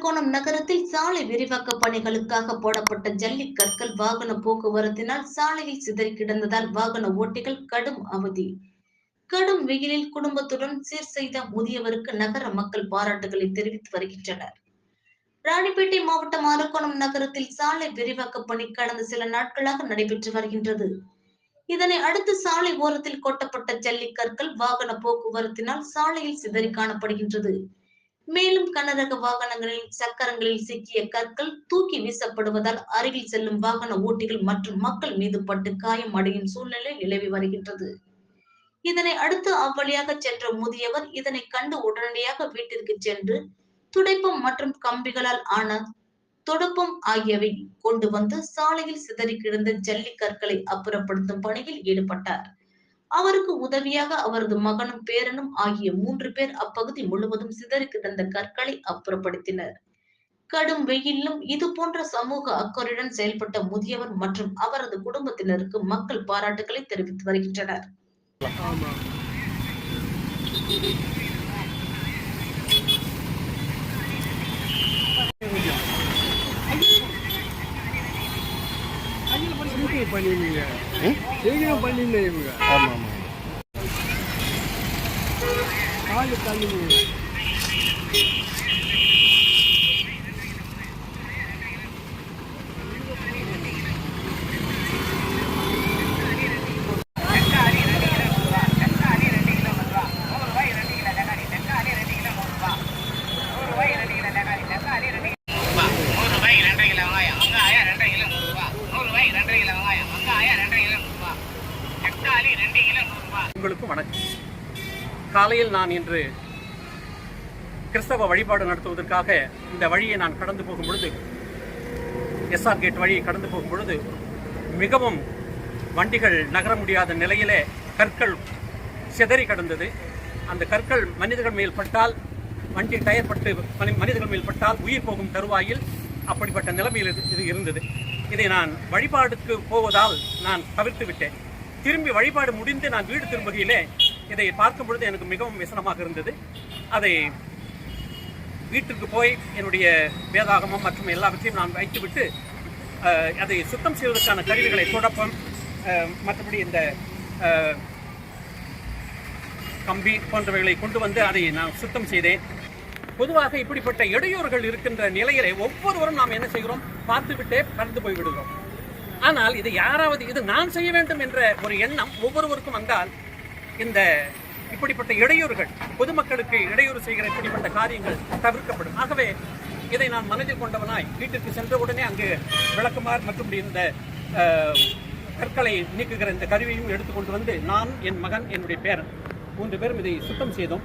அரக்கோணம் நகரத்தில் சாலை விரிவாக்க பணிகளுக்காக போடப்பட்ட ஜல்லி கற்கள் வாகன போக்குவரத்தினால் சாலையில் சிதறி கிடந்ததால் வாகன ஓட்டிகள் கடும் அவதி. கடும் வெயிலில் குடும்பத்துடன் சீர் செய்த முதியவருக்கு நகர மக்கள் பாராட்டுகளை தெரிவித்து வருகின்றனர். ராணிப்பேட்டை மாவட்டம் அரக்கோணம் நகரத்தில் சாலை விரிவாக்க பணி கடந்த சில நாட்களாக நடைபெற்று வருகின்றது. இதனை அடுத்து சாலை ஓரத்தில் கொட்டப்பட்ட ஜல்லிக்கற்கள் வாகன போக்குவரத்தினால் சாலையில் சிதறி காணப்படுகின்றது. மேலும் கனரக வாகனங்களில் சக்கரங்களில் சிக்கிய கற்கள் தூக்கி வீசப்படுவதால் அருகில் செல்லும் வாகன ஓட்டிகள் மற்றும் மக்கள் மீது பட்டு காயம் அடையும் சூழ்நிலை நிலவி வருகின்றது. இதனை அடுத்து அவ்வழியாக சென்ற முதியவர் இதனை கண்டு உடனடியாக வீட்டிற்கு சென்று துடைப்பம் மற்றும் கம்பிகளால் ஆன துடுப்பம் ஆகியவை கொண்டு வந்து சாலையில் சிதறி கிடந்த ஜல்லி கற்களை அப்புறப்படுத்தும் பணியில் ஈடுபட்டார். அவருக்கு உதவியாக அவரது மகனும் பேரனும் ஆகிய மூன்று பேர் அப்பகுதி முழுவதும் சிதறி கிடந்த கற்களை அப்புறப்படுத்தினர். கடும் வெயிலும் இது போன்ற சமூக அக்கறையுடன் செயல்பட்ட முதியவர் மற்றும் அவரது குடும்பத்தினருக்கு மக்கள் பாராட்டுகளை தெரிவித்து வருகின்றனர் ஆமாம் சீக்கிரம் பண்ணிருந்தீங்க சீக்கிரம் இவங்க. ஆமாம் ஆமாம். காலு தண்ணி தக்காளி ரெண்டு கிலோ உங்களுக்கு வணக்கம். காலையில் நான் இன்று கிறிஸ்தவ வழிபாடு நடத்துவதற்காக இந்த வழியை நான் கடந்து போகும் பொழுது எஸ்ஆர் கேட் வழியை கடந்து போகும் பொழுது மிகவும் வண்டிகள் நகர முடியாத நிலையிலே கற்கள் சிதறி கிடந்தது. அந்த கற்கள் மனிதர்கள் மேல் பட்டால் வண்டி டயர் பட்டு மனிதர்கள் மேல் பட்டால் உயிர் போகும் தருவாயில் அப்படிப்பட்ட நிலைமையில் இது- இது இருந்தது. இதை நான் வழிபாடுக்கு போவதால் நான் தவிர்த்து விட்டேன். திரும்பி வழிபாடு முடிந்து நான் வீடு திரும்புகையிலே இதை பார்க்கும் பொழுது எனக்கு மிகவும் விசனமாக இருந்தது. அதை வீட்டுக்கு போய் என்னுடைய வேதாகமம் மற்றும் எல்லாவற்றையும் நான் வைத்துவிட்டு அதை சுத்தம் செய்வதற்கான கருவிகளை தொடப்பம் மற்றபடி இந்த கம்பி போன்றவைகளை கொண்டு வந்து அதை நான் சுத்தம் செய்தேன். பொதுவாக இப்படிப்பட்ட இடையூறுகள் இருக்கின்ற நிலையிலே ஒவ்வொருவரும் நாம் என்ன செய்கிறோம்? பார்த்துவிட்டே கடந்து போய் விடுகிறோம் ஆனால் இது யாராவது இது நான் செய்ய வேண்டும் என்ற ஒரு எண்ணம் ஒவ்வொருவருக்கும் வந்தால் இந்த இப்படிப்பட்ட இடையூறுகள் பொதுமக்களுக்கு இடையூறு செய்கிற இப்படிப்பட்ட காரியங்கள் தவிர்க்கப்படும். ஆகவே இதை நான் மனதில் கொண்டவனாய் வீட்டிற்கு சென்ற உடனே அங்கு விளக்குமார் மற்றும் இந்த கற்களை நீக்குகிற இந்த கருவியையும் எடுத்துக்கொண்டு வந்து நான் என் மகன் என்னுடைய பேரன் மூன்று பேரும் இதை சுத்தம் செய்தோம்.